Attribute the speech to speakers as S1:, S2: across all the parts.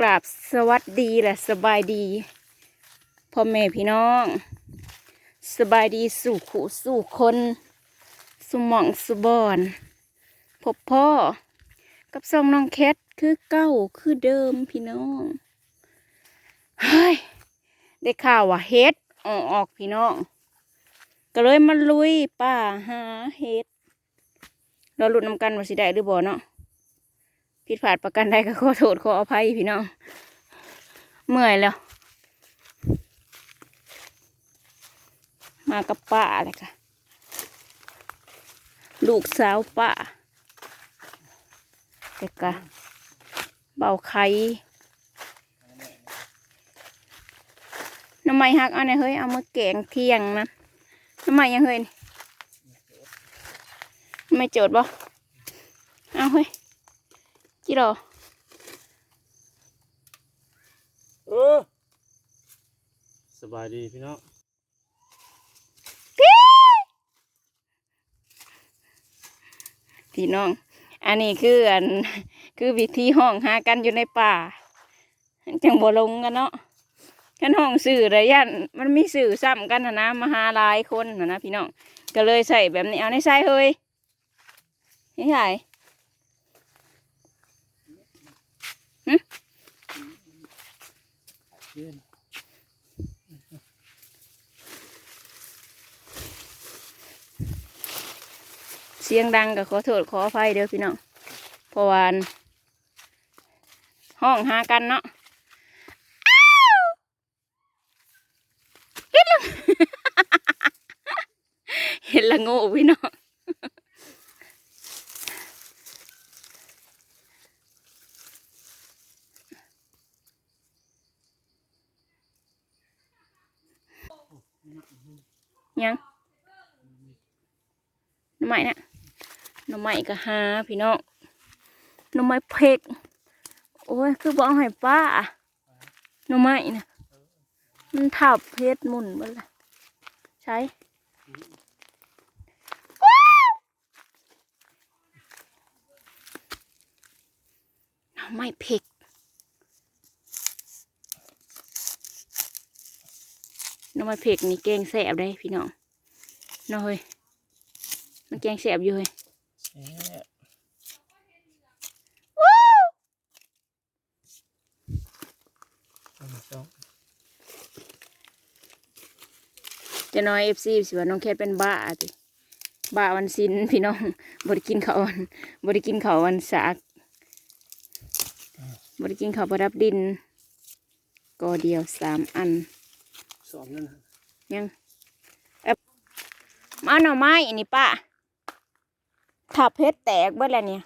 S1: กราบสวัสดีและสบายดีพ่อแม่พี่น้อง สบายดีสู่ขู่สู่คนสุหมองสุบอนพบพ่อ กับซองน้องแคทคือเก้าคือเดิมพี่น้องเฮ้ยได้ข่าวว่าเฮ็ดออกออกพี่น้อง ก็เลยมาลุยป่าหาเฮ็ดเราหลุ้นนำกันว่าสิได้หรือบ่เนาะ ผิดพลาดประกันใดก็ขอโทษขออภัยพี่น้อง เมื่อยแล้ว มากับป้าเลยค่ะ ลูกสาวป้าเด็กกะเบาไข่น้ำไม้หักเอันไหนเฮ้ย เอามาแกงเที่ยงนะน้ำไม้ยังเฮ้ยไม่โจทย์บ่เอาเฮ้ย จิโร่
S2: เออสบายดีพี่น้อง
S1: พี่น้อง อันนี้คืออันคือวิธีห้องหากันอยู่ในป่า จังบ่ลงกันเนาะกันห้องสื่อระยันมันมีสื่อซ้ำกันนะนะมาหาหลายคนนะนะพี่น้อง ก็เลยใส่แบบนี้เอาในใส่เฮ้ยนี่ใส่ เสียงดังก็ขอโทษขออภัยเด้อพี่น้องเพราะว่าห้องหากันเนาะเห็นละโง่พี่น้อง ยังหน้ำไม้นะหน้ำไม้ก็หาพี่น้องหน้ำไม้เพกโอ้ยคือบอกให้ป้าหน้ำไม้นะมันทับเพชรหมุนไปเลยใช้ว้าวหน้ำไม้เพก น้ำไม้เพกนี่แกงแสบได้พี่น้องเน้องเฮ้ยมันแกงแสบอยู่เฮ้ย
S2: เอ๊ะเอามาสอง
S1: จะน้อยเอฟซีสิว่าน้องแคทเป็นบ้าติบ้าวันซินพี่น้องบริกินข้าววันบริกินข้าววันสากบริกินข้าวประดับดินก็เดียวสามอัน
S2: สองนั่นนะ
S1: ยังเอ๊ะมาหน่อไม้อันนี้ป้าถ้าเพชรแตกเบิดแล้วเนี่ย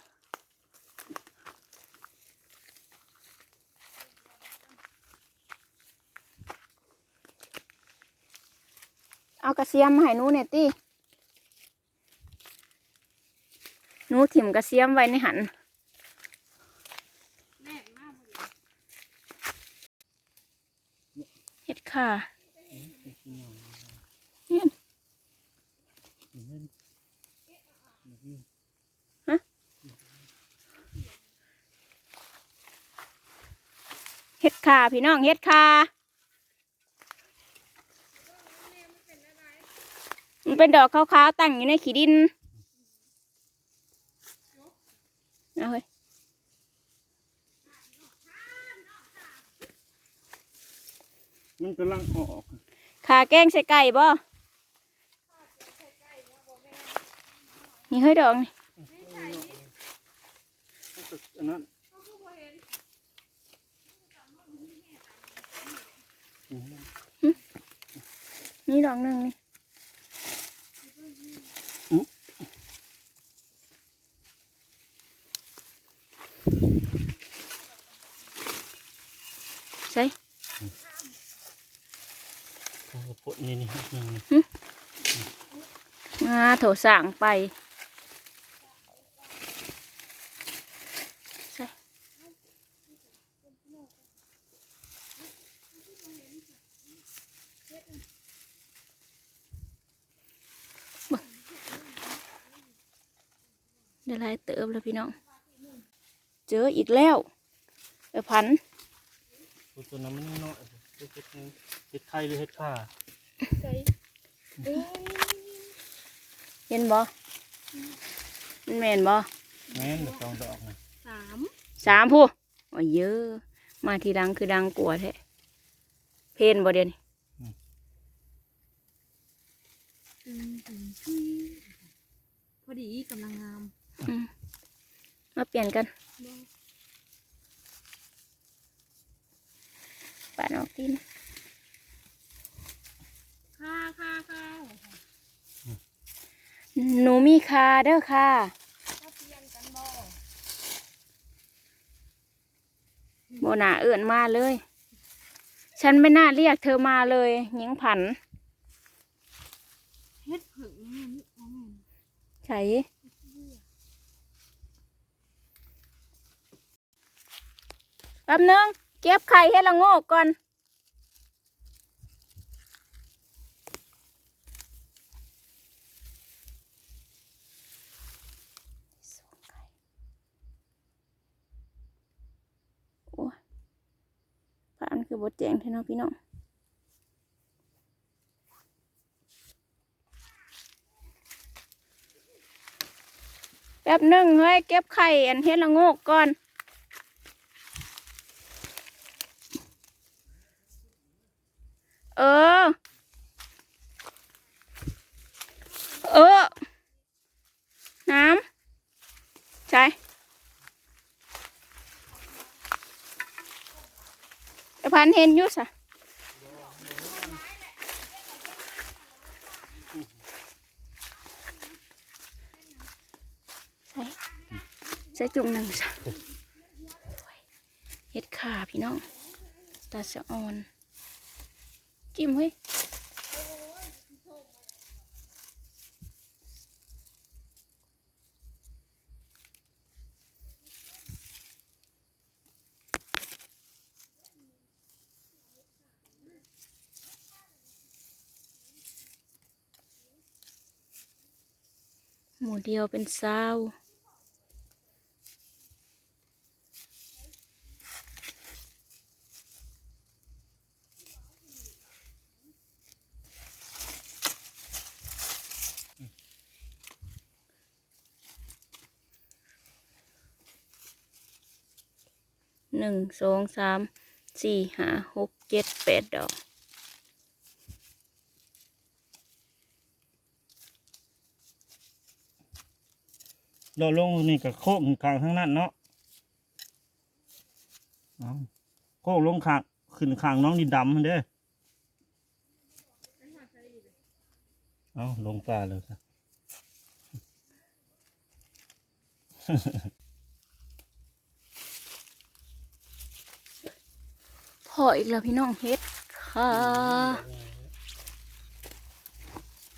S1: เอากระเทียมมาให้หนูเนี่ยติหนูถิ่มกระเทียมไว้ในหันเห็ดค่ะ เนี่ยเห็ดขาพี่น้องเห็ดขามันเป็นดอกขาวๆตั้งอยู่ในขี้ดินเอาเฮ้ย
S2: มันกำลังออก
S1: ขาแกงใส่ไก่บ่ นี่เฮ้ยดอกนี่
S2: อันนั้น
S1: นี่ดอกหนึ่งนี่ใช่
S2: เอาปวดนี่นี่นี่นี่
S1: งาโถสั่งไปใช่เบิ่ง เดี๋ยวไล่เติมแล้วพี่น้อง เจออีกแล้วเออพัน
S2: ตัวตัวนั้นมันยังน้อยเฮ็ดเฮ็ดหยังเฮ็ดไข่หรือเฮ็ดข่า
S3: ใส่เอ้ย
S1: เห็นบ่มันแม่นบ่
S2: แม่นดอกสองดอกนะ
S3: สาม
S1: สามผู้โอ้ยเยอะ มาทีดังคือดังกลัวแท้เพนบ่เดียวนี้
S3: อืมอืมชุยพอดีกำลังงาม
S1: อื มมาเปลี่ยนกัน
S3: บ่
S1: ปาดออกทีนะ
S3: ค่าค่าค่า
S1: หนูมีคาเด้อค่ะ
S3: ถ้าเปลี่ยนกันบ่
S1: โบนาเอื่นมาเลย ฉันไม่น่าเรียกเธอมาเลยหญิงผัน
S3: เฮ็ดผึ่งนี่นี่อ๋อแม่น
S1: ใช่ แป๊บนึงเก็บไข่ให้ละโงกก่อน โอ้ยผ่านคือบทแจงเท่าน้องพี่น้องแป๊บหนึ่งเฮ้ยเก็บไข่อันเฮ็ดละโงกก่อน เออ เออ น้ำ ใช่ไอพันเห็นยู่สะใส่ใส่จุ่มหนึ่งสะเฮ็ดขาพี่น้องตาสะออน จิ้มเฮ้ยหมูเดียวเป็นเศร้ หนึ่งสองสามสี่ห้าหกเจ็ดแปดดอก
S2: เราลงนี่กับโคกกลางทั้งนั้นเนาะโคกลงขางขึ้นขางน้องดินดำมันเด้อเอาลงปลาเลยครับ
S1: ออีกแล้วพี่น้องเฮ็ดค่ะ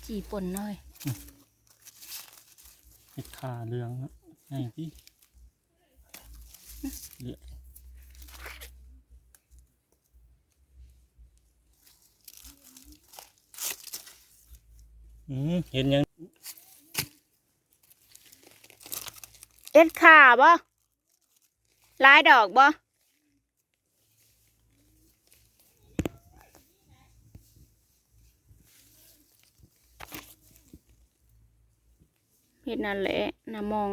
S1: จีป่นหน่อย
S2: เฮ็ดขาเรืองนะไงพี่เหลืออืมเห็นยัง
S1: เอ็ดขาบ่ลายดอกบ่ เฮ็ดนั่นแหละน้ามอง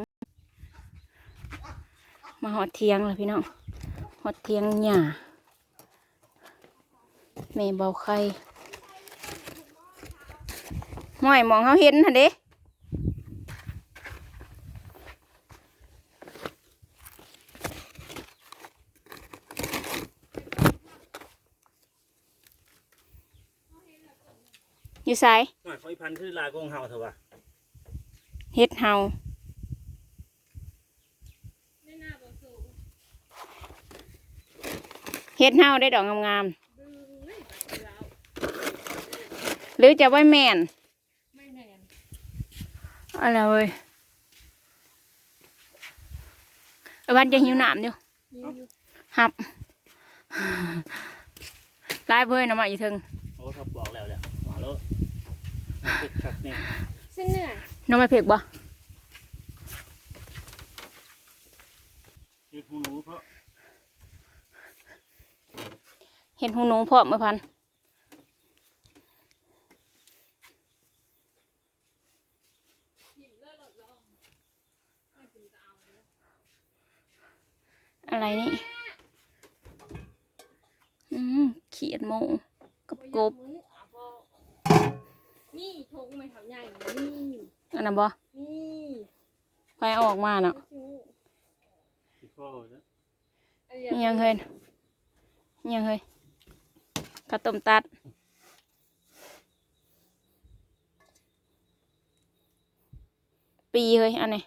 S1: มาหอดเทียงเลยพี่น้องหอดเทียงหญ้าแม่เบาไข่ห้อยมองเขาเห็นหั่นเด้อยู่ไส
S2: หน่อยเขาอีพันธุ์คือลายกงเฮาเถอะวะ
S1: เฮ็ดเฮา
S3: ไม่น่าบ่สูง
S1: เฮ็ดเฮาได้ดอกงาม
S3: ดึงเลยไปแล้ว
S1: ๆหรือจะไว้แม่น
S3: ไม่แน่น
S1: อะไรเว้ยไอ้วันจะหิวน้ำอยู่
S3: มีอยู่
S1: หับลายเพื่อนนะมาอีถึง
S2: โอ้เขาบอกแล้วแหละมาแล้วติดขัดนี่
S3: เส้นเหนื่อย
S1: น้องไม่เผ็กบ่
S2: เฮ็ดหูหนูเพราะ
S1: เห็นหูหนูพร้อมเมื่อพันอะไรนี่ อืมเขียดหมูกับกบ
S3: นี่ทงไม่ทำใหญ่นี่
S1: อันนั้นบ่
S3: นี่
S1: ไปเอาออกมาเนาะ
S2: ที่ข้อนะ
S1: อิหยังเฮ้ยอิหยังเฮ้ยข้าวต้มตัดปีเฮ้ยอันนี้